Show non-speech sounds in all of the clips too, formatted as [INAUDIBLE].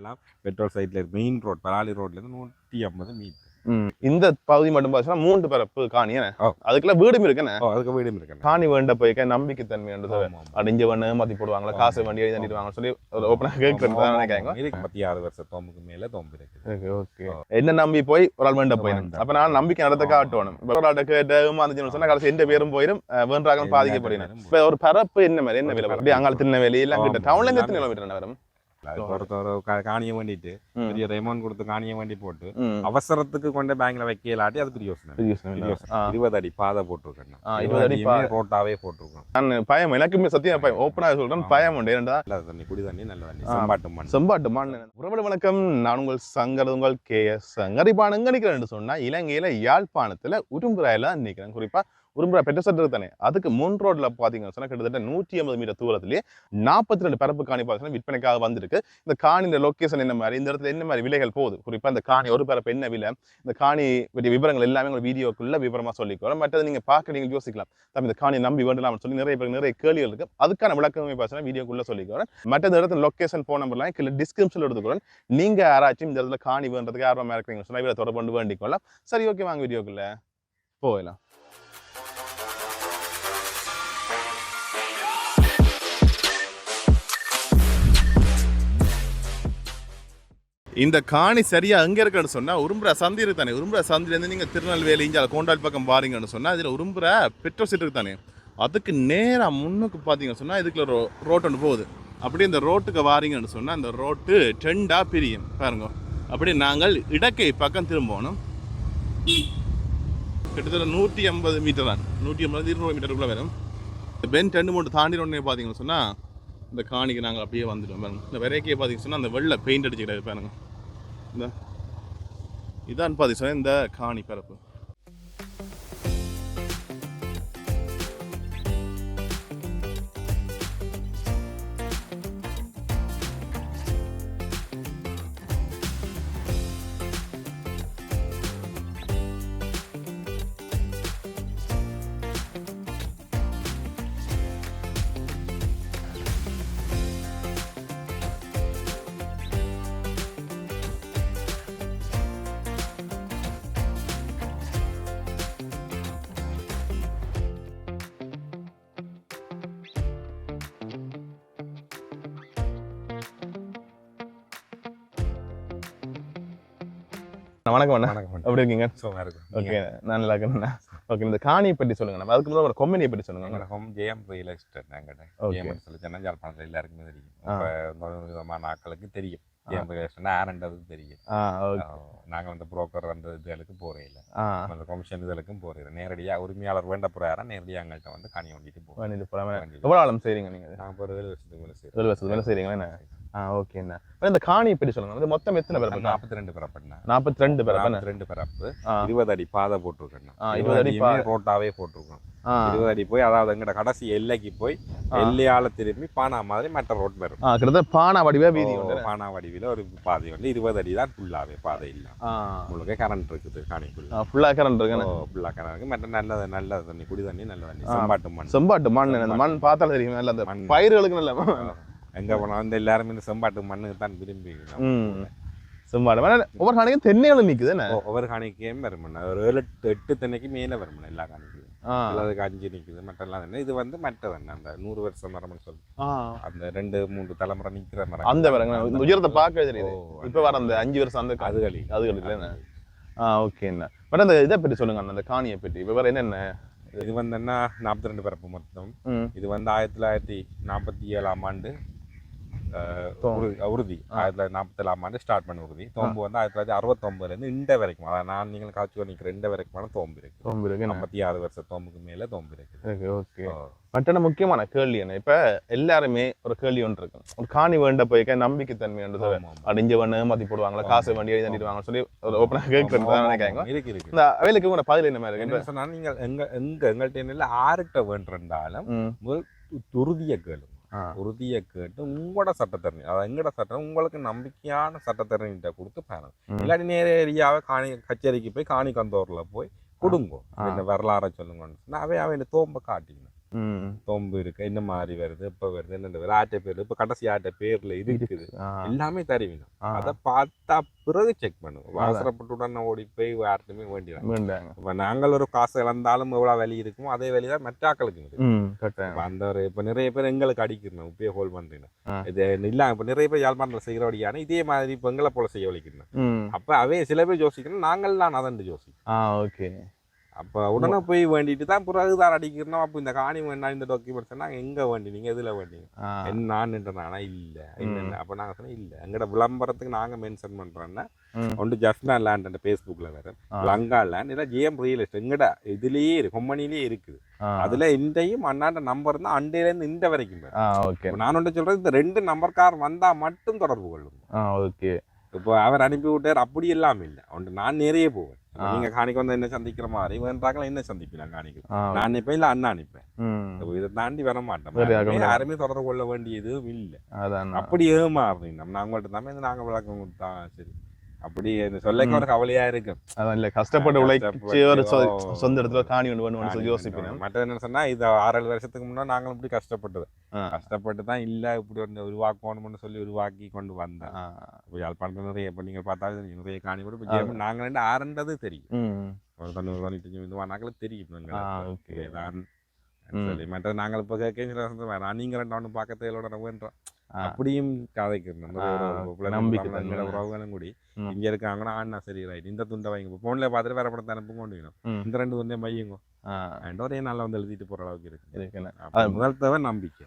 எல்லாம் பெட்ரோல் சைட்ல main road Palali ரோட்ல இருந்து நூற்றி ஐம்பது மீட்டர். இந்த பகுதி மட்டும் பார்த்தீங்கன்னா மூன்று பரப்பு காணி. அதுக்குள்ள வீடும் இருக்குண்ணே ஓ அதுக்கு வீடும் இருக்கேன் காணி வேண்ட போய்க்க நம்பிக்கை தன்மைன்றது அடிஞ்ச வேணும் ஏமாத்தி போடுவாங்களா. காசு வண்டி எழுதி தண்டிடுவாங்க சொல்லி ஒரு ஓப்பனாக கேட்கறது நினைக்காங்க இருக்கு ஐம்பத்தி ஆறு வருஷம் தோம்புக்கு மேல தோம்பு இருக்குது. ஓகே என்ன நம்பி போய் ஒரு ஆள் வேண்ட போயிடும் அப்ப நான் நம்பிக்கை நடத்த காட்டணும். ஒரு ஏமாந்துச்சுன்னு சொன்னா கடைசி எந்த பேரும் போயிடும் வேண்டாக பாதிக்கப்படுகிறேன் இப்ப ஒரு பரப்பு என்ன மாதிரி என்ன விலை அப்படி அங்கால திருநெல்வேலி எல்லாம் கிட்ட. டவுன்ல இருந்து கிலோமீட்டர் வரும்? ஒருத்தர் கா- காணியை வேண்டிட்டு. பெரிய ரெமௌண்ட் கொடுத்து காணியை வேண்டி போட்டு. அவசரத்துக்கு கொண்டு பேங்க்ல வைக்கலாட்டி அது பெரிய யோசனை பெரிய யோசனை பெரிய இல்லை. யோசனை. ஆ. இருபது அடி பாதை போட்டிருக்கேன் இருபது அடி. ரோட்டாவே போட்டிருக்கோம் நான் பயம் எனக்குமே சத்தியம் பயம் ஓப்பனாக சொல்றேன் பயம் உண்டு ஏன்டா நல்ல தண்ணி குடி தண்ணி நல்ல தண்ணி. செம்பாட்டு மண் செம்பாட்டு மண் உறவுகள் வணக்கம் நான் உங்கள் சங்கர் உங்கள் கே எஸ் சங்கரிப்பான் எங்க நிற்கிறேன்னு சொன்னா இலங்கையில யாழ்ப்பாணத்துல உரும்புராயில நிற்கிறேன் குறிப்பா உரும்புரா பெற்ற சட்டர் தானே? அதுக்கு முன் ரோட்ல பாத்தீங்கன்னா சொன்னா கிட்டத்தட்ட நூற்றி ஐம்பது மீட்டர் தூரத்திலேயே நாற்பத்தி ரெண்டு பரப்பு காணி பார்த்தீங்கன்னா விற்பனைக்காக வந்திருக்கு. இந்த காணியின் லொக்கேஷன் என்ன மாதிரி இந்த இடத்துல என்ன மாதிரி விலைகள் போகுது? குறிப்பா இந்த காணி ஒரு பரப்பு என்ன விலை? இந்த காணி பற்றிய விவரங்கள் எல்லாமே உங்க வீடியோக்குள்ள விவரமா சொல்லிக்கிறோம். மற்றது நீங்க பார்க்க நீங்க யோசிக்கலாம். தம்பி இந்த காணி நம்பி வேண்டலாம்னு சொல்லி நிறைய பேர் நிறைய கேள்விகள் இருக்கு. அதுக்கான விளக்கமே பார்த்தீங்கன்னா வீடியோக்குள்ள சொல்லிக்கிறேன் மற்ற இந்த இடத்துல லொக்கேஷன் போன நம்பர்லாம் கீழே டிஸ்கிரிப்ஷன் எடுத்துக்கிறேன் நீங்க யாராச்சும் இந்த இடத்துல காணி வேண்டதுக்கு ஆர்வமா இருக்கிறீங்க சொன்னா இவரை தொடர்பு கொண்டு வேண்டிக்கொள்ளலாம். சரி ஓகே வாங்க வீடியோக்குள்ள. போகலாம் இந்த காணி சரியாக எங்கே இருக்குன்னு சொன்னால் உரும்புற சந்தி இருக்கு தானே. உரும்புற சந்திலேருந்து நீங்கள் நீங்க திருநெல்வேலி இஞ்சால கோண்டால் பக்கம் பாருங்கன்னு சொன்னால் அதில் உரும்புற பெட்ரோல் சீட் இருக்கு தானே. அதுக்கு நேராக முன்னுக்கு பார்த்தீங்கன்னு சொன்னால் இதுக்குள்ள ரோ ரோட் ஒன்று போகுது. அப்படியே இந்த ரோட்டுக்கு வாரீங்கன்னு சொன்னால் அந்த ரோட்டு டெண்டா பிரியும். பாருங்க. அப்படியே நாங்கள் இடக்கை பக்கம் திரும்பணும். கிட்டத்தட்ட நூற்றி ஐம்பது மீட்டர் தான். நூற்றி ஐம்பது இருநூறு மீட்டருக்குள்ளே வரும். இந்த பென் ரெண்டு மூணு தாண்டி உடனே பார்த்தீங்கன்னு சொன்னால் இந்த காணிக்கு நாங்கள் அப்படியே வந்துட்டோம் பாருங்க. இந்த விரைக்கையை பார்த்தீங்கன்னு சொன்னால் அந்த வெள்ளை பெயிண்ட் அடிச்சுக்கிட்டாரு பாருங்க. இந்த இதான் பார்த்தீங்கன்னா இந்த காணி பரப்பு. வணக்கம் அண்ணா. வணக்கம் எப்படி இருக்கீங்க? சும்மா இருக்கும். ஓகே நான் நல்லா இருக்கேன் ஓகே இந்த காணியை பற்றி சொல்லுங்க நம்ம அதுக்கு முதல்ல ஒரு கொம்பனியை பற்றி சொல்லுங்க எங்களோட home Jayam real estate Okay. Jayam சொல்லி சொன்னா யாழ்ப்பாணத்தில் எல்லாருக்குமே தெரியும். இப்போ விதமான ஆட்களுக்கு தெரியும். ஜெயம் ரியல் எஸ்டேட் ஆரண்டது தெரியும். நாங்கள் வந்து புரோக்கர் அந்த இதுகளுக்கு போகிறே இல்லை. அந்த கமிஷன் இதுகளுக்கும் போகிறேன் நேரடியாக உரிமையாளர் வேண்ட போகிறாரா நேரடியாக எங்கள்கிட்ட வந்து காணி வண்டிட்டு போகிறோம் எவ்வளோ ஆழம் செய்றீங்க நீங்கள் நாங்கள் இப்போ ஒரு ஏழு வருஷத்துக்கு மேலே செய்கிறோம் ஏழு வருஷத்துக்கு மேலே ஆ ஓகேண்ணா. இந்த காணியை பற்றி சொல்லுங்க? இது மொத்தம் எத்தனை பேர் நாற்பத்தி ரெண்டு பிறப்புண்ணா நாற்பத்தி ரெண்டு நாற்பத்தி ரெண்டு பிறப்பு. இருபது அடி பாதை போட்டிருக்கேன் ஆ, 20 அடி. ரோட்டாவே போட்டிருக்கோம். இருபது அடி போய் அதாவது எங்கட கடைசி எல்லைக்கு போய். எல்லையால திரும்பி பானா மாதிரி மற்ற ரோட் வரும். கிட்டத்தட்ட பானா வடிவா வீதி பானா வடிவில ஒரு பாதை வந்து இருபது அடி தான் ஃபுல்லாவே பாதை இல்ல. முழுக்க கரண்ட் இருக்குது காணிக்குள்ள. ஃபுல்லாக கரண்ட் இருக்குண்ணே. ஃபுல்லா கரண்ட் இருக்கு. மற்ற நல்ல நல்ல தண்ணி குடி தண்ணி நல்ல தண்ணி. செம்பாட்டு மண். செம்பாட்டு மண் மண் பார்த்தாலும் தெரியும். நல்ல. பயிர்களுக்கு நல்ல எங்க போனா வந்து எல்லாருமே இந்த செம்பாட்டு மண்ணுக்கு தான் விரும்பி செம்பாடு ஒவ்வொரு காணிக்கும் தென்னைகளும் நிற்குது என்ன? ஒவ்வொரு காணிக்கையும் வரும் ஒரு ஏழு எட்டு தென்னைக்கு மேல வரும் எல்லா காணிக்கையும் ஆ. சிலதுக்கு அஞ்சு நிக்குது மற்ற எல்லாம் தென்னை. இது வந்து மற்ற தென்னை அந்த நூறு வருஷம் மரம்னு சொல்லி அந்த ரெண்டு மூன்று தலைமுறை நிக்கிற மரம். அந்த இந்த உயரத்தை பார்க்கவே தெரியுது. இப்போ வர அந்த அஞ்சு வருஷம் அந்த அது களி. அது இருக்குல்ல ஆ ஓகேண்ணா பட் அந்த இதை பற்றி சொல்லுங்க அந்த காணியை பற்றி. இப்போ வேறு என்னென்ன? இது வந்து என்ன? நாற்பத்தி ரெண்டு பிறப்பு மொத்தம். இது வந்து ஆயிரத்தி தொள்ளாயிரத்தி நாற்பத்தி ஏழாம் ஆண்டு உறுதி ஆயிரத்தி தொள்ளாயிரத்தி நாற்பத்தி ஏழாம் ஆண்டு ஸ்டார்ட் பண்ண உறுதி. தோம்பு வந்து ஆயிரத்தி தொள்ளாயிரத்தி அறுபத்தொம்பதுல இருந்து இந்த வரைக்கும். அதாவது நான் நீங்கள் காட்சி நிற்கிற இந்த வரைக்குமான தோம்பு இருக்கு. ரொம்ப இருக்குண்ணா ஐம்பத்தி ஆறு வருஷம் தோம்புக்கு மேல தோம்பு இருக்குது ஓகே. என்ன முக்கியமான கேள்வி என்ன? இப்ப எல்லாருமே ஒரு கேள்வி ஒன்று இருக்கும் ஒரு காணி வேண்ட போய்க்க நம்பிக்கை ஆமா, ஆமா. அடிஞ்ச வேணும் ஏமாத்தி போடுவாங்களா காசு வண்டி எழுதி தண்டிடுவாங்க சொல்லி ஒரு ஓப்பனாக கேட்கறது தான் நினைக்காங்க இருக்கு இருக்கு இந்த அவைகளுக்கு கூட பதில் என்ன மாதிரி இருக்கு? என்ன சொன்னா நீங்க எங்க எங்க எங்கள்கிட்ட என்ன ஆறுகிட்ட வேண்டிருந்தாலும். உறுதியை கேளுங்க. உறுதியை கேட்டு உங்களோட சட்டத்தரணி அதாவது எங்களோட சட்டம் உங்களுக்கு நம்பிக்கையான சட்டத்தரணிகிட்ட கொடுத்து பாருங்க. இல்லாட்டி நேரடியாக காணி கச்சேரிக்கு போய் காணி கந்தோரில் போய் கொடுங்க. இந்த வரலாறை சொல்லுங்கன்னு சொன்னா அவை அவன் தோம்ப காட்டிக்கணும். தொம்பு இருக்கு என்ன மாதிரி வருது எப்ப வருது என்ன வருது ஆட்ட பேர் இப்ப கடைசி ஆட்ட பேர்ல இருக்குது. எல்லாமே தருவினோம் ஆ. அதை பார்த்தா பிறகு செக் பண்ணுவோம் அவசரப்பட்டு உடனே ஓடி போய் யார்ட்டுமே வேண்டாங்க. இப்ப நாங்கள் ஒரு காசு இழந்தாலும் எவ்வளவு வலி இருக்குமோ அதே வலி தான் மற்ற ஆக்களுக்கு இருக்கு. ம் கட்டாயம். இப்ப அந்த ஒரு இப்ப நிறைய பேர் எங்களுக்கு அடிக்கணும் இப்பயே ஹோல் பண்றீங்க. ஆ. இது இல்ல இப்ப நிறைய பேர் யாழ்ப்பாணத்தில் செய்கிறபடியான இதே மாதிரி இப்ப எங்களை போல செய்ய வலிக்கணும் அப்ப அவே சில பேர் யோசிக்கணும் நாங்கள் தான் அதண்டு யோசிக்கணும். ஓகே. அப்ப உடனே போய் வேண்டிட்டு தான் பிறகு தான் அடிக்கிறோம் அப்ப இந்த காணி வேண்டாம் இந்த டாக்குமெண்ட்ஸ் நாங்க எங்க வேண்டினீங்க எதுல வேண்டிங்க ஆ. என்ன நான் இல்ல. இல்ல அப்ப நாங்க சொன்னோம் இல்ல. எங்கட விளம்பரத்துக்கு நாங்க மென்ஷன் பண்றோம்னா ம். ஒன்று ஜஸ்னா லேண்ட் அந்த ஃபேஸ்புக்ல வேற. லங்கா லேண்ட் இல்ல ஜிஎம் ரியல் எஸ்டேட் எங்கட இதுலயே இருக்கு கொம்பனிலேயே இருக்குது. அதுல இண்டையும் அண்ணாண்ட நம்பர் தான் அண்டையில இருந்து இந்த வரைக்கும் நான் ஒன்று சொல்றது இந்த ரெண்டு நம்பர்கார் வந்தா மட்டும் தொடர்பு கொள்ளும் ஓகே இப்போ அவர் அனுப்பி விட்டார் அப்படி எல்லாம் இல்லை. ஒன்று நான் நிறைய போவேன். நீங்க காணிக்கு வந்து என்ன சந்திக்கிற மாதிரி? வேண்டாக்கலாம் என்ன சந்திப்பேன் காணிக்கு? நான் அனுப்பேன் இல்ல அண்ணா அனுப்பேன் இதை தாண்டி வர மாட்டேன் யாரும் தொடர்பு கொள்ள வேண்டியதும் இல்லை. அப்படி ஏமாறுறீங்க நம்ம நாங்கள்ட்ட தான் நாங்க விளக்கம் கொடுத்தா சரி. அப்படி இந்த சொல்லைக்கு ஒரு கவலையா இருக்கு. அதான் இல்ல கஷ்டப்பட்டு உழைச்சி ஒரு. சொந்த இடத்துல காணி ஒன்று வேணும்னு சொல்லி யோசிப்பேன். மற்ற என்ன சொன்னா இது ஆறு வருஷத்துக்கு முன்னா நாங்களும் இப்படி கஷ்டப்பட்டது. கஷ்டப்பட்டு தான் இல்ல இப்படி ஒன்று உருவாக்கணும்னு சொல்லி உருவாக்கி கொண்டு வந்தேன். இப்போ யாழ்ப்பாணத்தில் நிறைய இப்போ நீங்கள் பார்த்தா நிறைய காணி கூட இப்போ நாங்கள் ரெண்டு ஆறுன்றது தெரியும். ஒரு தொண்ணூறு தொண்ணூத்தஞ்சு இந்த வானாக்களும் தெரியும். ஆ, எங்களுக்கு. சொல்லி. மற்ற நாங்கள் இப்போ கேட்க நீங்கள் ரெண்டு ஒன்று பார்க்க வேண்டோம் ஆ. அப்படியும் தன்மை. உறவுகளும் கூடி. இங்க இருக்காங்கன்னா ஆனா சரி ரைட் இந்த துண்டை வைங்க ஃபோன்ல பார்த்துட்டு வேற படத்தை அனுப்பு கொண்டு வேணும். இந்த ரெண்டு துண்டே மையுங்க. ஆ. அண்ட் ஒரே நாளில் வந்து எழுதிட்டு போற அளவுக்கு இருக்கு. முதல் தேவை நம்பிக்கை.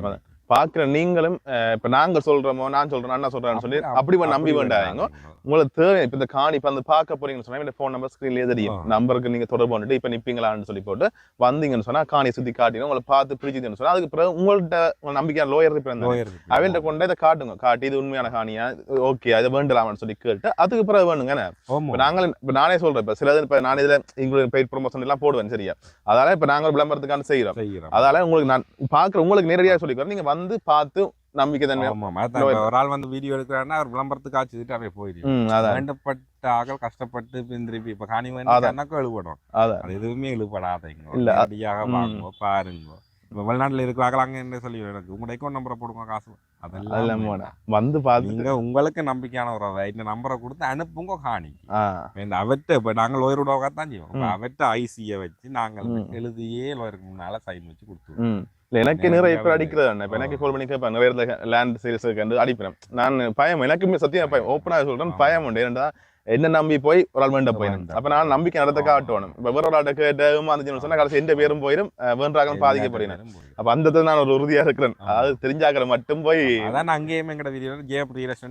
கட்டாயம். பாக்குற நீங்களும் இப்ப நாங்க சொல்றோமோ நான் சொல்றேன் அண்ணா சொல்றேன்னு சொல்லி அப்படி நம்பி வேண்டாங்க உங்களுக்கு தேவை இப்ப இந்த காணி இப்ப அந்த பார்க்க போறீங்கன்னு சொன்னா இந்த ஃபோன் நம்பர் ஸ்கிரீன்லயே தெரியும். நம்பருக்கு நீங்க தொடர்பு பண்ணிட்டு இப்ப நிப்பீங்களான்னு சொல்லி போட்டு வந்தீங்கன்னு சொன்னா காணி சுத்தி காட்டினா உங்களை பார்த்து பிடிச்சிதுன்னு சொன்னா அதுக்கு பிறகு உங்கள்ட்ட உங்க நம்பிக்கையான லோயர் இருப்பேன் அவன்கிட்ட கொண்டு இதை காட்டுங்க. காட்டி இது உண்மையான காணியா? ஓகே அதை வேண்டலாமான்னு சொல்லி கேட்டு அதுக்கு பிறகு வேணுங்க நாங்களும் இப்ப நானே சொல்றேன் இப்ப சிலது இப்ப நான் இதுல எங்களுக்கு பெய்ட் ப்ரொமோஷன் எல்லாம் போடுவேன் சரியா? அதால இப்ப நாங்க விளம்பரத்துக்கான செய்யறோம் செய்யறோம் அதால உங்களுக்கு நான் பாக்குற உங்களுக்கு நேரடியாக சொல்லிக்கிறேன் நீங்க வந்து பார்த்து நம்பிக்கை தன்மை ஒரு ஆள் வந்து வீடியோ எடுக்கிறாருன்னா அவர் விளம்பரத்துக்கு போயிடும் ம் அதான். வேண்டப்பட்ட ஆக்கள் கஷ்டப்பட்டு திருப்பி இப்ப காணி. வேண்டாம் எழுபடும் அது எதுவுமே எழுபடாதீங்க இல்ல, அ- நேரடியாக ம். வாங்குங்க பாருங்க. இப்ப வெளிநாட்டுல இருக்கிறாங்க அங்க என்ன சொல்லி எனக்கு உங்களோட அக்கௌண்ட் நம்பரை போடுங்க காசு. அதெல்லாம். வந்து பார்த்து நீங்க உங்களுக்கு நம்பிக்கையான ஒரு இந்த நம்பரை கொடுத்து அனுப்புங்க இப்ப இந்த அவர்கிட்ட இப்ப நாங்கள் லோயரோட தான் செய்வோம். அவர்கிட்ட ஐசியை வச்சு நாங்கள் ம். எழுதியே லோயருக்கு முன்னால சைன் வச்சு கொடுத்துருவோம். இல்ல எனக்கு நிறைய பேர். அடிக்கிறது. இப்ப. எனக்கு கால் பண்ணி கேட்பேன் நிறைய இடத்துல லேண்ட் சேல்ஸ் வந்து அடிப்பேன் நான் பயம் எனக்குமே சத்தியம் பயம் ஓப்பனாக சொல்றேன் ஆ. பயம் உண்டு ஏன்டா என்ன நம்பி போய் ஒரு ஆள் வேண்ட போயிடும். அப்ப நான் நம்பிக்கை நடத்த. காட்டணும் இப்ப வேற ஒரு ஆள்கிட்ட கேட்டு ஏமாந்துச்சுன்னு சொன்னா கடைசி எந்த பேரும் போயிடும் வேண்டாக பாதிக்கப்படுகிறேன் அப்ப அந்த நான் ஒரு உறுதியா இருக்கிறேன். அதாவது தெரிஞ்சாக்கிற மட்டும் போய் அதான் அங்கேயுமே எங்கட வீடியோ ஜே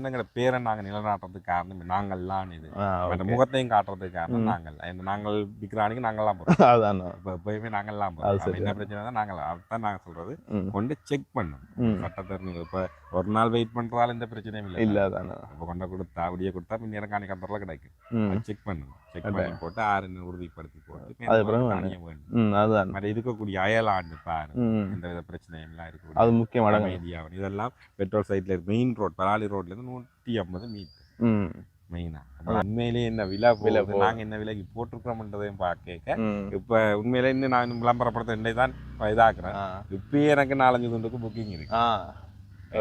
எங்கட பேரை நாங்க நிலநாட்டுறதுக்கு காரணம் நாங்கள்லாம் இது அந்த. முகத்தையும் காட்டுறதுக்கு காரணம். நாங்கள் இந்த நாங்கள் விக்ரானிக்கு நாங்கள்லாம் போறோம் அதான் இப்ப எப்பயுமே நாங்கள்லாம் போறோம். என்ன பிரச்சனை தான் நாங்கள் அதான் நாங்க சொல்றது. கொண்டு செக் பண்ணும். சட்டத்தரணி இப்ப ஒரு நாள் வெயிட் பண்றதால எந்த பிரச்சனையும் இல்லை இல்ல இப்ப கொண்ட கொடுத்தா அப்படியே கொடுத்தா பின் இறக்காணி கட்டுறதுல கிடைக்கும். செக் பண்ணுங்க செக். பண்ணி போட்டு ஆறுன்னு உறுதிப்படுத்தி போட்டு அது காணியை வேண்டும் அதுதான் மற்ற இருக்கக்கூடிய அயலாண்டு பாரு ம் எந்த வித பிரச்சனையும் எல்லாம் அது இருக்கு முக்கியம் அடங்க அமைதியாகும் இதெல்லாம் பெட்ரோல் சைட்ல மெயின் ரோட் பலாலி ரோட்ல இருந்து நூற்றி ஐம்பது மீட்டர். மெயினா. உண்மையிலேயே என்ன விலை விலை. நாங்க என்ன விலைக்கு போட்டிருக்கிறோம்ன்றதையும் பார்க்க இப்ப உண்மையிலே இன்னும் நான் விளம்பரப்படுத்த இன்னைக்கு தான் இதாக்குறேன் இப்பயே எனக்கு நாலஞ்சு துண்டுக்கு புக்கிங் இருக்கு.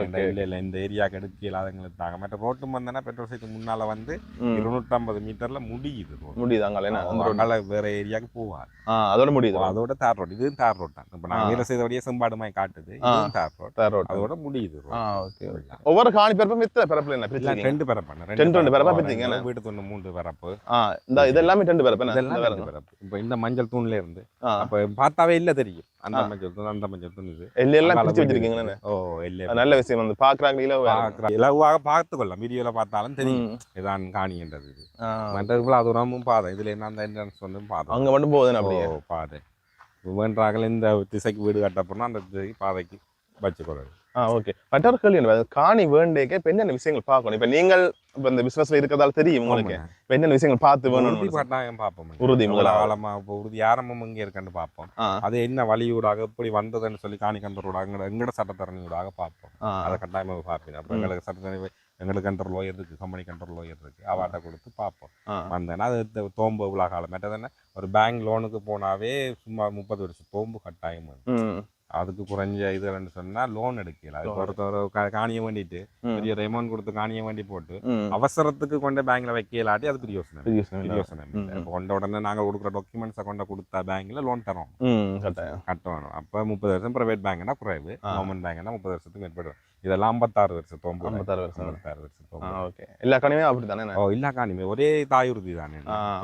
இல்ல இல்ல இந்த ஏரியாக்கு எடுக்க இல்லாதவங்களுக்கு தாங்க மற்ற ரோட்டு வந்தேன்னா பெட்ரோல் சைட்டு முன்னால வந்து இருநூற்றம்பது மீட்டர்ல முடியுது முடியுது அங்கே வேற ஏரியாவுக்கு போவாது ஆ அதோட முடியுது? அதோட தார் ரோடு. இதுவும் தார் ரோட் தான். இப்ப நான். வேலை செய்தபடியே செம்பாடுமாய் காட்டுது. இதுவும் தார் ரோட். தார் ரோட். அதோட முடியுது ஒவ்வொரு காணி பிறப்பும் எத்தனை பிறப்புல என்ன? ரெண்டு பரப்பு ரெண்டு ரெண்டு பரப்பா. பிரிச்சீங்க, வீட்டு துண்டு மூன்று பரப்பு ஆ இந்த இது எல்லாமே ரெண்டு பிறப்பு இதெல்லாம் பரப்பு இப்ப இந்த மஞ்சள் தூண்ல இருந்து அப்ப பார்த்தாவே இல்ல தெரியும். அந்த எல்லாம் எல்லாம் வச்சிருக்கீங்களே. ஓ இல்ல நல்ல விஷயம். வந்து பார்த்து கொள்ளலாம் வீடியோல பார்த்தாலும் தெரியும். இதான் காணின்றது இது. மற்றவர்கள் அது ரொம்ப பாதை. இதுல என்ன அந்த என்ட்ரன்ஸ் வந்து பாதை? அங்க மட்டும் போகுதுன்னு அப்படியே? பாதை. வேண்டார்கள் இந்த திசைக்கு வீடு கட்டப்போனா அந்த திசைக்கு பாதைக்கு வச்சுக்கொள்ளுது ஆ ஓகே. என்ன? காணி வேண்டேக்க இப்ப என்னென்ன விஷயங்கள் பார்க்கணும். இப்ப நீங்கள் இப்ப இந்த பிசினஸ்ல இருக்கிறதால தெரியும் உங்களுக்கு. இப்ப என்னென்ன விஷயங்கள் பார்த்து வேணும் கட்டாயம் பார்ப்போம். உறுதி. ஆழமா இப்போ உறுதி ஆரம்பம் இங்கே இருக்கான்னு பார்ப்போம். அது என்ன வழியூடாக எப்படி வந்ததுன்னு சொல்லி காணிக்கந்தரோடாக எங்கட சட்டத்தரணியூடாக பார்ப்போம். அதை கட்டாயமாக பார்ப்பேன். அப்போ ம். எங்களுக்கு சட்டத்தரணி எங்களுக்கு கண்ட்ரோல் லோயர் இருக்கு கம்பெனி கண்ட்ரோல் லோயர் இருக்கு. அவாட்ட கொடுத்து பார்ப்போம். வந்தேன்னா அது தோம்பு இவ்வளோ காலம் மற்றது ஒரு பேங்க் லோனுக்கு போனாவே சும்மா முப்பது வருஷம் தோம்பு கட்டாயம் அதுக்கு குறைஞ்ச இதுன்னு சொன்னா லோன் எடுக்கல. அதுக்கு ஒருத்தர் காணிய வேண்டிட்டு. பெரிய அமௌண்ட் கொடுத்து காணிய வேண்டி போட்டு அவசரத்துக்கு கொண்டு பேங்க்ல வைக்கலாட்டி அது பெரிய யோசனை பெரிய யோசனை கொண்ட உடனே நாங்க கொடுக்குற டாக்குமெண்ட்ஸை கொண்டு கொடுத்தா பேங்க்ல லோன் தரோம் கட்டணும் அப்போ முப்பது வருஷம் ப்ரைவேட் பேங்க்னா குறைவு. கவர்மெண்ட் பேங்க்னா முப்பது வருஷத்துக்கு மேற்பட்டு இதெல்லாம் ஐம்பத்தாறு வருஷம் தோம்பு ஐம்பத்தாறு வருஷம். ஐம்பத்தாறு வருஷம் ஓகே. எல்லா கடையுமே அப்படி தானே ஓ இல்ல காணிமே ஒரே தாயுறுதி தானே?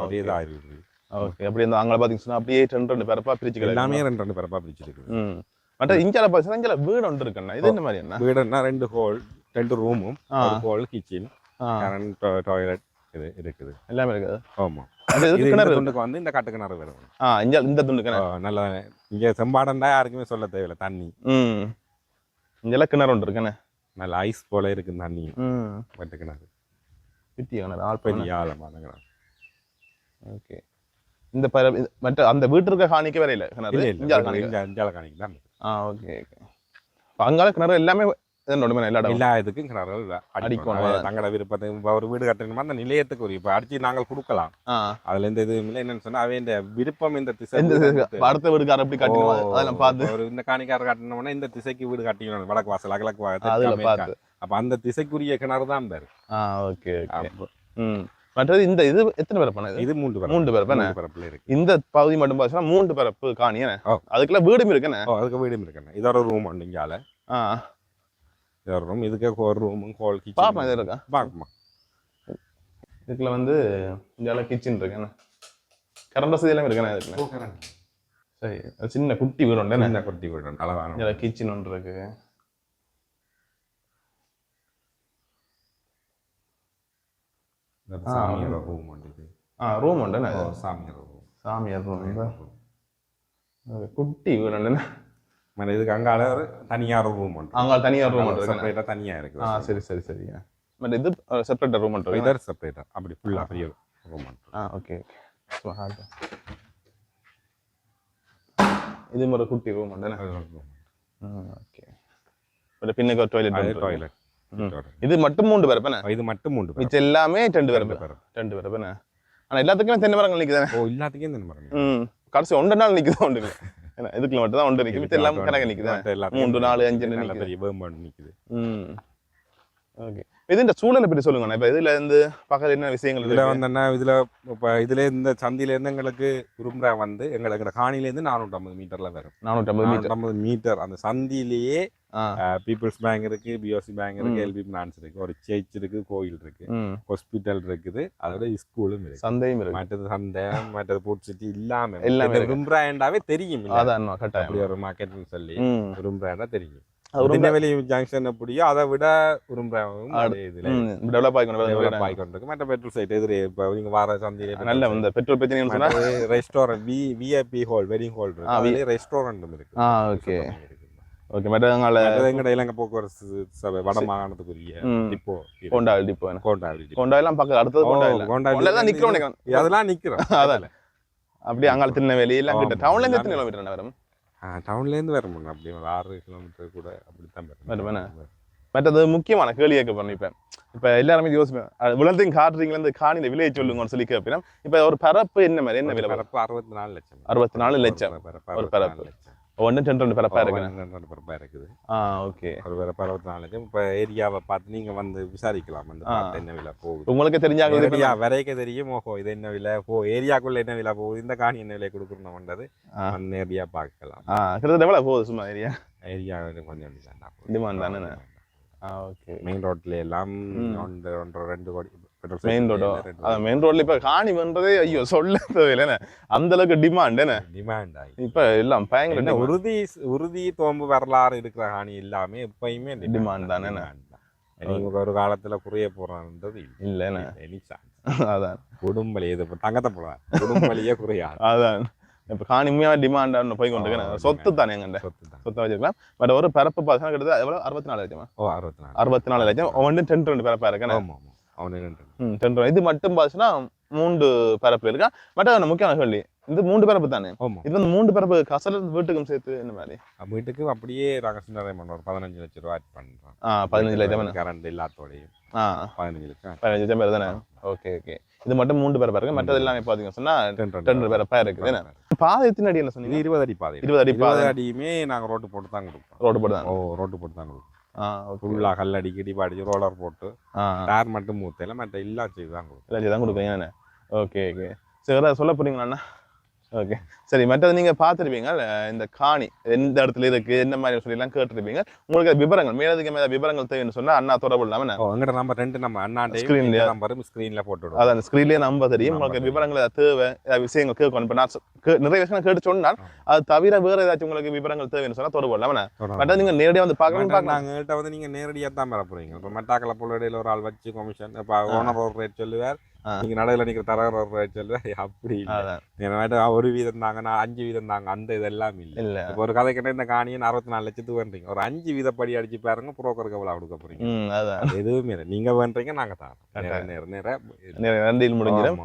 ஒரே. தாயுறுதி ஓகே. அப்படி இந்த அங்கே பார்த்தீங்கன்னு அப்படியே ரெண்டு ரெண்டு பேரப்பா பிரிச்சு எல்லாமே ரெண்டு ரெண்டு பிறப்பா பிரிச்சிருக்கு ம். மற்ற இஞ்சால பார்த்தீங்கன்னா இங்கே வீடு ஒன்று இருக்குண்ணா இது என்ன மாதிரி என்ன? வீடுன்னா ரெண்டு ஹோல் ரெண்டு ரூமும் ஹோல் கிச்சன் டாய்லெட் இது இருக்குது. எல்லாமே இருக்குது. ஆமா. அது இது எதுக்கு இந்த கிணறு? துண்டுக்கு வந்து இந்த கட்டு கிணறு வரும் ஆ இஞ்சா இந்த துண்டு கிணறு நல்ல இங்க செம்பாடண்டா யாருக்குமே சொல்ல தேவையில்ல தண்ணி. ம். இங்கெல்லாம் கிணறு ஒன்று இருக்குண்ணே. நல்ல ஐஸ் போல இருக்கு தண்ணி. ம். வெட்டு கிணறு. பிட்டி கிணறு ஆள் பெரிய ஆழமான கிணறு. ஓகே. இந்த பர மற்ற அந்த வீட்டிற்கு காணிக்க வரையில கிணறு ஆ ஓகே அங்கால கிணறு எல்லாமே எல்லா இதுக்கும் கிணறு அடிக்கணும். தங்களோட விருப்பத்தை இப்போ ஒரு வீடு கட்டணுமா? அந்த நிலையத்துக்கு ஒரு இப்போ அடிச்சு நாங்கள் கொடுக்கலாம். அதுல எந்த இதுவும் இல்லை. என்னன்னு சொன்னா அவன் இந்த விருப்பம் இந்த திசை. அடுத்த வீடுக்கார எப்படி கட்டணும்? அதெல்லாம் பார்த்து. ஒரு இந்த காணிக்கார கட்டணும்னா இந்த திசைக்கு வீடு கட்டிக்கணும். வடக்கு வாசல் கிழக்கு வாசல் அப்ப அந்த திசைக்குரிய கிணறு தான் பேரு. ஓகே ம். மற்றது இந்த இது எத்தனை பேர் பண்ணது இது? மூன்று பரப்பு மூன்று பேர் மூன்று பரப்புல இருக்கு. இந்த பகுதி மட்டும் பார்த்தீங்கன்னா மூன்று பரப்பு காணியன ஓ. அதுக்குள்ள வீடும் இருக்குண்ணே அதுக்கு வீடும் இருக்குண்ணே இதோட ரூம் உண்டு இங்கால ஆ. இதோட ரூம் இதுக்கு ஒரு ரூமும் ஹோல் பாப்பா கிச்சன் இது இருக்கா? பாக்குமா இதுக்குள்ள வந்து இந்தியாவில் கிச்சன் இருக்குண்ணே கரண்ட் வசதி எல்லாம் இருக்குண்ணே இதுக்குள்ள? சரி சின்ன குட்டி வீடு உண்டு சின்ன குட்டி வீடு உண்டு, அளவான கிச்சன் ஒன்று இருக்கு இந்த ஆ. சாமியோட ரூம் உண்டு ஆ ரூம் உண்டுண்ணே ஓ, சாமியோட ரூம் சாமியார் ரூம் குட்டி வீடு உண்டுண்ணே மற்ற இதுக்கு அங்கால ஒரு தனியார் ரூம் உண்டு அங்கே தனியார் ரூம் இருக்கு செப்பரேட்டா தனியா இருக்கு ஆ சரி சரி சரி பட் இது செப்பரேட் ரூம் இருக்கு இதர் செப்பரேட்டா அப்படி ஃபுல்லா பெரிய ரூம் உண்டு ஆ ஓகே இது ஒரு குட்டி ரூம் room. ஓகே பட் பின்னுக்கு டாய்லெட் டாய்லெட் இது மட்டும் மூன்று பேர் பேனே இது மட்டும் மூன்று பேர். எல்லாமே ரெண்டு பேர் ரெண்டு பேர். ரெண்டு பேர் பேனே ஆனா எல்லாத்துக்குமே தென்னை மரங்கள் நிக்குதானே? ஓ எல்லாத்துக்கும் இந்த மரம் ம். கடைசி ஒன்று நாள் நிக்குதா ஒன்று ஏன்னா இதுக்குள்ள மட்டும் தான் ஒன்று நிற்கும் மிச்சம் எல்லாம் கணக்கு நிக்குதா? மூன்று நாலு அஞ்சு நிக்குது. நிக்குது. ம். ஓகே. இதுன்ற சூழலை பற்றி சொல்லுங்கண்ணா. இப்போ இதுல இருந்து பக்கத்துல என்ன விஷயங்கள் இதுல? வந்தோன்னா இதுல இப்ப இதுல இந்த சந்தில இருந்து எங்களுக்கு உரும்புறா வந்து எங்களுக்கு காணில இருந்து நானூற்றி ஐம்பது மீட்டர்ல வரும். நானூற்றம்பது மீட்டர். நானூற்றம்பது மீட்டர். அந்த சந்திலேயே ஆ. பீப்புள்ஸ் பேங்க் இருக்கு பிஓசி பேங்க் இருக்கு. எல்பி பினான்ஸ் இருக்கு ஒரு சர்ச் இருக்கு கோயில் இருக்கு ஹாஸ்பிட்டல் இருக்குது அதோட ஸ்கூலும் இருக்கு. சந்தையும் இருக்கு. மற்றது சந்தை மற்றது போட் சிட்டி இல்லாம எல்லாமே. விரும்புறாண்டாவே தெரியும்? அதான் கட்டாயம். ஒரு மார்க்கெட்னு சொல்லி ம். விரும்புறாண்டா தெரியும். திருநெல்வேலி ஜங்ஷன் எப்படியோ அதை விட இதுல டெவலப் டெவலப் ஆகிக்கொண்டிருக்கு மற்ற பெட்ரோல் சைட் எதிரே இப்போ நீங்க வார சந்தையில நல்ல இந்த பெட்ரோல் பிரச்சனைன்னு சொன்னா? Restaurant V VIP hall wedding hall இருக்கு. ரெஸ்டாரண்ட்டும் இருக்கு. ஆ ஓகே ஓகே மற்றவங்கள எங்கட இலங்கை போக்குவரத்து சபை வட மாகாணத்துக்குரிய. டிப்போ கோண்டாவில் டிப்போ கொண்டா எல்லாம் பக்கத்துல அடுத்தது கொண்டா இல்ல. கொண்டா தான் நிக்கிறோம் நினைக்கிறேன். அதெல்லாம் நிக்கிறோம். [LAUGHS] அதான் அப்படியே அங்கால திருநெல்வேலி எல்லாம் கிட்ட. டவுன்ல இருந்து எத்தனை கிலோமீட்டர் வரும்? டவுன்ல இருந்து வர முடியும் அப்படி ஒரு ஆறு கிலோமீட்டர் கூட அப்படித்தான் வருமானே? மற்றது முக்கியமான கேள்வி கேட்க போறேன் இப்ப. இப்ப எல்லாருமே யோசிப்பேன். விழுந்தையும் காட்டுறீங்களா இந்த காணியில விலையை சொல்லுங்கன்னு சொல்லி கேட்பேன். இப்ப ஒரு பரப்பு என்ன மாதிரி? என்ன விலை? பரப்பு அறுபத்தி நாலு லட்சம். அறுபத்தி நாலு லட்சம். ஒரு பரப்பு. ஒரு 64 பரப்பு. லட்சம். ஒன்று ரெண்டு ரெண்டு பரப்பா இருக்கு ரெண்டு பரப்பா இருக்குது. ஆ ஓகே. ஒரு பரப்பு அறுபத்தி நாலு லட்சம் இப்போ ஏரியாவை பார்த்து நீங்க வந்து விசாரிக்கலாம். அந்த என்ன விலை போகுது. உங்களுக்கு தெரிஞ்சாங்க ஏரியா வரைக்க தெரியும். ஓஹோ இது என்ன விலை? போ ஏரியாக்குள்ள என்ன விலை போகுது? இந்த காணி என்ன விலை கொடுக்கணும்ன்றது ஆ. வந்து நேரடியா பார்க்கலாம். ஆ கிட்டத்தட்ட எவ்வளவு போகுது சும்மா ஏரியா? ஏரியா கொஞ்சம் Demand தானே? ஆ ஓகே. மெயின் ரோட்ல எல்லாம். ஒன்று ஒன்றரை ரெண்டு கோடி. மெயின் ரோடோ அதான் மெயின் ரோட்ல இப்ப காணி பண்றதே ஐயோ சொல்ல தேவையில்லை அந்த அளவுக்கு டிமாண்ட் என்ன? டிமாண்ட் இப்ப எல்லாம் பயங்கர. உறுதி உறுதி தோம்பு வரலாறு இருக்கிற காணி எல்லாமே எப்பயுமே Demand தானே? நீங்க ஒரு காலத்துல குறைய போறான்றது இல்ல. எனி சான்ஸ் அதான். குடும்பலி இது தங்கத்தை போல குடும்பலியே குறையாது. அதான். இப்ப காணி உண்மையா டிமாண்ட் போய் கொண்டு சொத்து தானே எங்கண்ட சொத்து தான். சொத்தை வச்சிருக்கலாம் பட் ஒரு பரப்பு பார்த்தீங்கன்னா கிட்டத்தட்ட எவ்வளவு? அறுபத்தி நாலு லட்சமா? ஓ அறுபத்தி நாலு. அறுபத்தி நாலு லட்சம். ஒன்று டென் ரெண்டு ஆமா ஆமா அவனு டென் இது மட்டும் பார்த்தீங்கன்னா மூன்று பரப்புல இருக்கா? பட் அது முக்கியமான கேள்வி. இந்த மூன்று பிறப்பு தானே? இது வந்து மூன்று பிறப்பு கசல வீட்டுக்கும் சேர்த்து என்ன மாதிரி? வீட்டுக்கு அப்படியே நாங்கள் பண்ணோம் ஒரு பதினஞ்சு லட்சம் ரூபா ஆட் பண்ணுறோம் ஆ பதினஞ்சு லட்சம் கரண்ட் இல்லாதோடையும் ஆ. பதினஞ்சு லட்சம் பதினஞ்சு லட்சம் பேர் தானே? Okay okay. இது மட்டும் மூன்று பிறப்பா இருக்கு. மற்றது எல்லாமே பாத்தீங்க சொன்னா ரெண்டு ரெண்டு பிறப்பா இருக்குது. பாதை எத்தனை அடி என்ன இது சொன்னீங்க இருபது அடி பாதை. இருபது அடி பாதை. அடியுமே நாங்கள் ரோட்டு போட்டு தான் கொடுப்போம். ரோடு போட்டு தான்? ஓ ரோட்டு போட்டு தான் கொடுப்போம். ஃபுல்லாக கல் அடிக்கி இடி அடிச்சு ரோலர் போட்டு டயர் மட்டும் மூத்தையில் மற்ற இல்லா செய்து தான் கொடுப்போம் லட்சம் தான் கொடுப்பீங்க ஓகே ஓகே சரி சொல்ல போறீங்களா ஓகே சரி மற்றது நீங்க பார்த்துருப்பீங்க இந்த காணி எந்த இடத்துல இருக்கு என்ன மாதிரி சொல்லி எல்லாம் கேட்டிருப்பீங்க. உங்களுக்கு அது விவரங்கள் மேலதிகம் ஏதாவது விவரங்கள் தேவைன்னு சொன்னா அண்ணா தொடர்பு இல்லாம என்ன? ஓ எங்கட நம்பர் ரெண்டு நம்ம அண்ணாண்டே Screenலயா? நம்பரும் ஸ்க்ரீனில் போட்டு அதான் அந்த ஸ்க்ரீன்லேயே நம்ப தெரியும். உங்களுக்கு. விவரங்கள் தேவை விஷயங்கள் கேட்கணும். இப்போ நான் நிறைய விஷயங்கள் கேட்டு சொன்னால் அது தவிர வேற ஏதாச்சும் உங்களுக்கு விவரங்கள் தேவைன்னு சொன்னா தொடர்பு இல்லாம என்ன? தொடர்ந்து. மற்றது நீங்க நேரடியாக வந்து பார்க்கணும் மற்ற பார்க்கலாம். நாங்கள்கிட்ட வந்து நீங்கள் நேரடியாக தான் பெற போறீங்க. இப்போ மெட்டாக்கல போல இடையில ஒரு ஆள் வச்சு கமிஷன் இப்போ ஓனர் ரேட் சொல்லுவார். நீங்கள் நடுவில் நிற்கிற தரகர் சொல்லுவார் அப்படி இல்லை. நீங்க ஒரு வீதம் தாங்க நான் அஞ்சு வீதம் தாங்க. அந்த இதெல்லாம் இல்லை. இல்ல. இப்போ ஒரு கதை கிட்ட இந்த காணியை அறுபத்தி நாலு லட்சத்துக்கு வேண்டீங்க ஒரு அஞ்சு வீதப்படி அடிச்சு பாருங்க புரோக்கருக்கு எவ்வளோ கொடுக்க போறீங்க. எதுவுமே இல்லை. நீங்க வேண்டீங்க நாங்க தரோம் நேர கரெக்ட். நேர நேர நேர- நன்றியில் முடிஞ்சிடும்.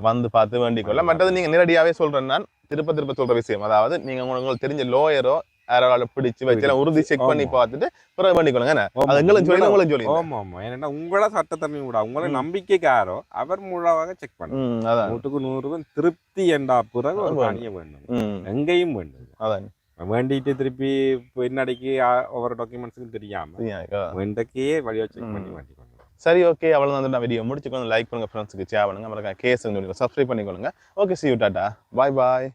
வந்து பார்த்து வேண்டிக் கொள்ள மற்றது நீங்க நேரடியாவே சொல்றேன் நான். திருப்ப திருப்ப சொல்ற விஷயம். அதாவது நீங்க உங்களுக்கு தெரிஞ்ச லோயரோ யாரால பிடிச்சு வச்சு உறுதி செக் பண்ணி. பார்த்துட்டு பிறகு வேண்டிக் கொள்ளுங்க என்ன? அது எங்களுக்கு சொல்லி உங்கள- உங்களுக்கு சொல்லி ஆமா ஆமா ஏன்னா உங்கள சட்டத்தன்மை விட உங்களை ம். நம்பிக்கைக்காரோ அவர் மூலமாக செக் பண்ண ம் அதான். நூற்றுக்கு நூறு திருப்தி என்றா பிறகு ஒரு. காணியை வேண்டும் எங்கேயும் வேண்டும். அதான். வேண்டிட்டு திருப்பி பின்னாடிக்கு ஒவ்வொரு டாக்குமெண்ட்ஸுக்கும் தெரியாம? வேண்டக்கையே வழியா செக் பண்ணி. வேண்டிக்கணும் சரி ஓகே அவ்வளவு தான் வீடியோ முடிச்சுக்கோங்க. லைக் பண்ணுங்க ஃப்ரெண்ட்ஸுக்கு ஷேர் பண்ணுங்க. மறக்காம கேஸ் சப்ஸ்கிரைப் பண்ணிக்கொள்ளுங்க. Okay see you tata bye bye